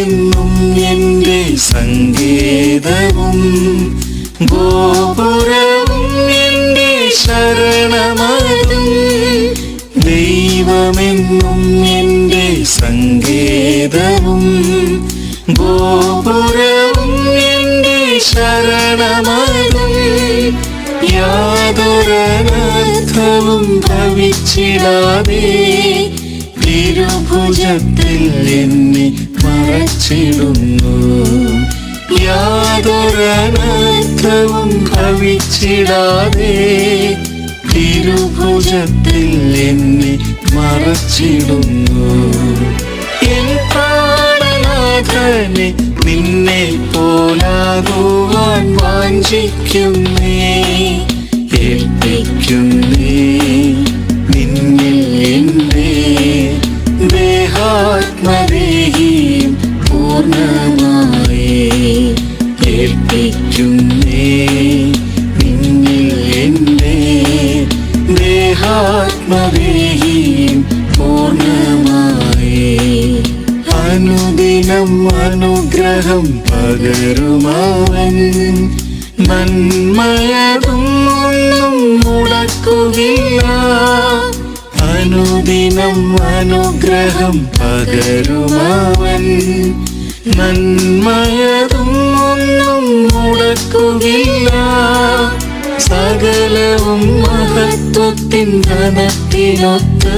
ദൈവമെന്നും എന്റെ സങ്കേതവും ഗോപുരവും എന്റെ ശരണമതും ദൈവമെന്നും എന്റെ സങ്കേതവും ഗോപുരവും എന്റെ ശരണമതും യാതൊരനർത്ഥവും ഭവിച്ചിടാതെ തിരുഭുജത്തിൽ എന്നെ മറച്ചിടുന്നു യാതൊരനർത്ഥവും ഭവിച്ചിടാതെ തിരുഭുജത്തിൽ എന്നെ മറച്ചിടുന്നു. എൻ പ്രാണനാഥനെ നിന്നെ പോലാകുവാൻ വാഞ്ചിക്കുന്നേ. ദേഹാത്മദേഹിയും പൂർണമായി അനുദിനം അനുഗ്രഹം പകരുമാവൻ. നന്മയതും ഒന്നും മുടക്കുകയില്ല അനുദിനം അനുഗ്രഹം പകരുമാവൻ. നന്മയതും ഒന്നും മുടക്കുകയില്ല ധനത്തിനൊത്ത്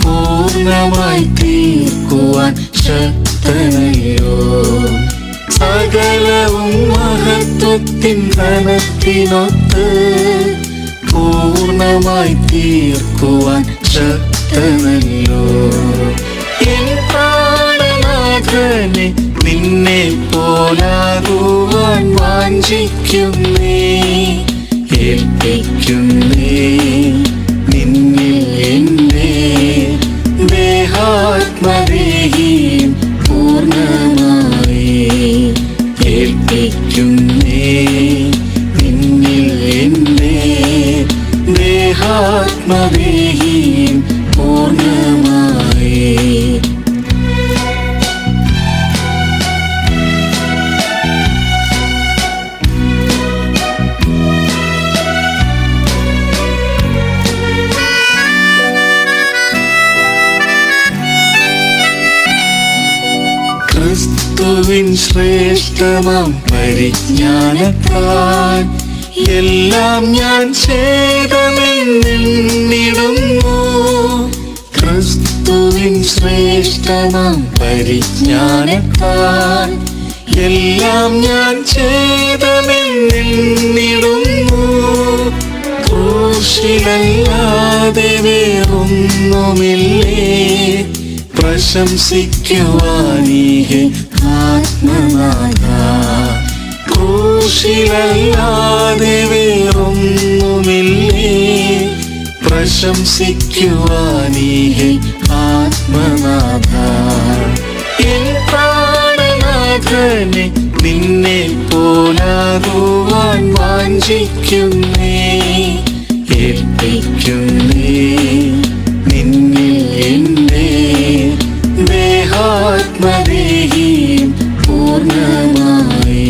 പൂർണമായി തീർക്കുവാൻ ശക്തനയോ സകലവും മഹത്വത്തിൻ ധനത്തിനൊത്ത് പൂർണമായി തീർക്കുവാൻ ശക്തനല്ലോ. എൻ പ്രാണനാഥനെ നിന്നെ പോലാകുവാൻ വാഞ്ചിക്കുന്നേ ഏൽപ്പിക്കുന്നേ. ദേഹാത്മദേഹിയും പൂർണമായി ഏൽപ്പിക്കുന്നേ. നിന്നിൽ എന്റെ ദേഹാത്മദേഹിയും ക്രിസ്തുവിൻ ശ്രേഷ്ഠമാം പരിജ്ഞാനത്താൽ എല്ലാം ഞാൻ ചെയ്തമെന്നിടുന്നു ക്രിസ്തുവിൻ ശ്രേഷ്ഠമാം പരിജ്ഞാനത്താൽ എല്ലാം ഞാൻ ചെയ്തമെന്നിടുന്നു ക്രൂശിലല്ലാതെ വേറൊന്നുമില്ലേ? പ്രശംസിക്കുവാനീഹെ ആത്മനാഥ ക്രൂശിലല്ലാതെ വേറൊന്നുമില്ലേ പ്രശംസിക്കുവാനീഹെ ആത്മനാഥ. എൻ പ്രാണനാഥനെ നിന്നെ പോലാകുവാൻ വാഞ്ചിക്കുന്നേ. ദേഹാത്മദേഹിയും പൂർണമായി.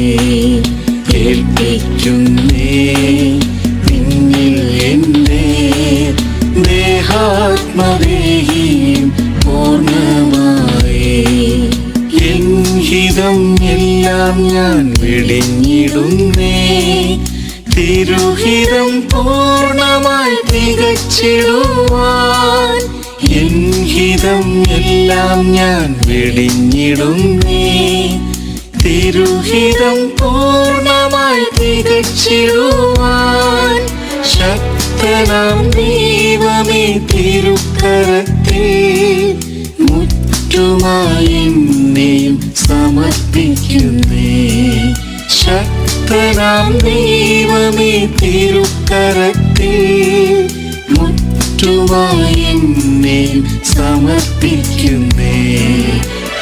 കേൾപ്പിക്കുന്നേ നിന്നിൽ എന്റെ ദേഹാത്മദേഹിയും പൂർണമായി. എൻഹിതം എല്ലാം ഞാൻ വെടിഞ്ഞിടുന്നേ തിരുഹിതം പൂർണമായി തികച്ചിടുവാൻ എൻഹിതം എല്ലാം ഞാൻ വെടിഞ്ഞിടും തിരുഹിതം പൂർണമായി തികച്ചിടുവാൻ ശക്തനാം ദൈവമേ തിരുക്കരത്തിൽ മുറ്റുമായി എന്നെയും സമർപ്പിക്കുന്നേ. ശക്തനാം ദൈവമേ തിരുക്കരത്തിൽ മുറ്റുമായി എന്നെയും സമർപ്പിക്കുന്നേ.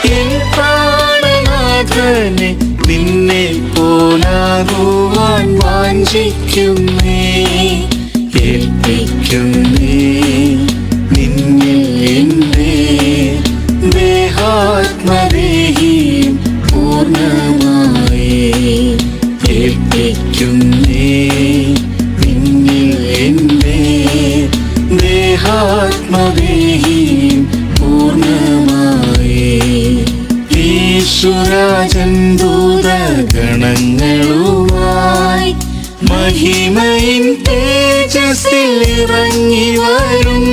എൻ പ്രാണനാഥനെ നിന്നെ പോലാകുവാൻ വാഞ്ചിക്കുന്നേ. ഏൽപ്പിക്കുന്നേ. നിന്നിൽ എന്നെ ദേഹാത്മദേഹിയും പൂർണമായി ഏൽപ്പിക്കുന്നേ. നിന്നിൽ എന്നെ ദേഹാത്മദേഹി ഈശ്വരാജൻ ദൂതഗണങ്ങളുമായി മഹിമയിൻ തേജസ്സിൽ ഇറങ്ങി വരും.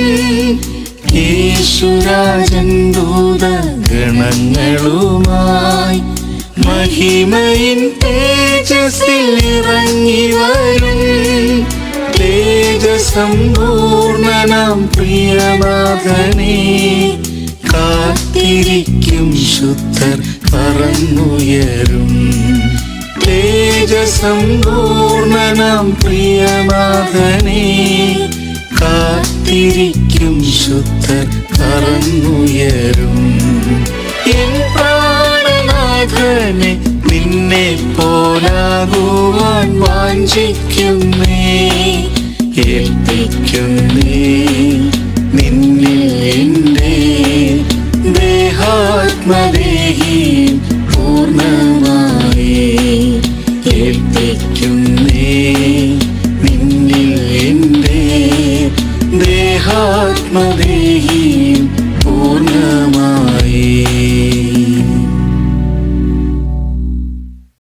യേശുരാജൻ ദൂതഗണങ്ങളുമായി മഹിമയിൻ തേജസ്സിൽ ഇറങ്ങി വരും. തേജസമ്പൂർണനാം പ്രിയനാഥനെ കാത്തിരിക്കും ശുദ്ധർ പറന്നുയരും. തേജസമ്പൂർണനാം പ്രിയനാഥനെ കാത്തിരിക്കും ശുദ്ധർ പറന്നുയരും. എൻ പ്രാണനാഥനെ നിന്നെ പോലാകുവാൻ വാഞ്ചിക്കുന്നേ.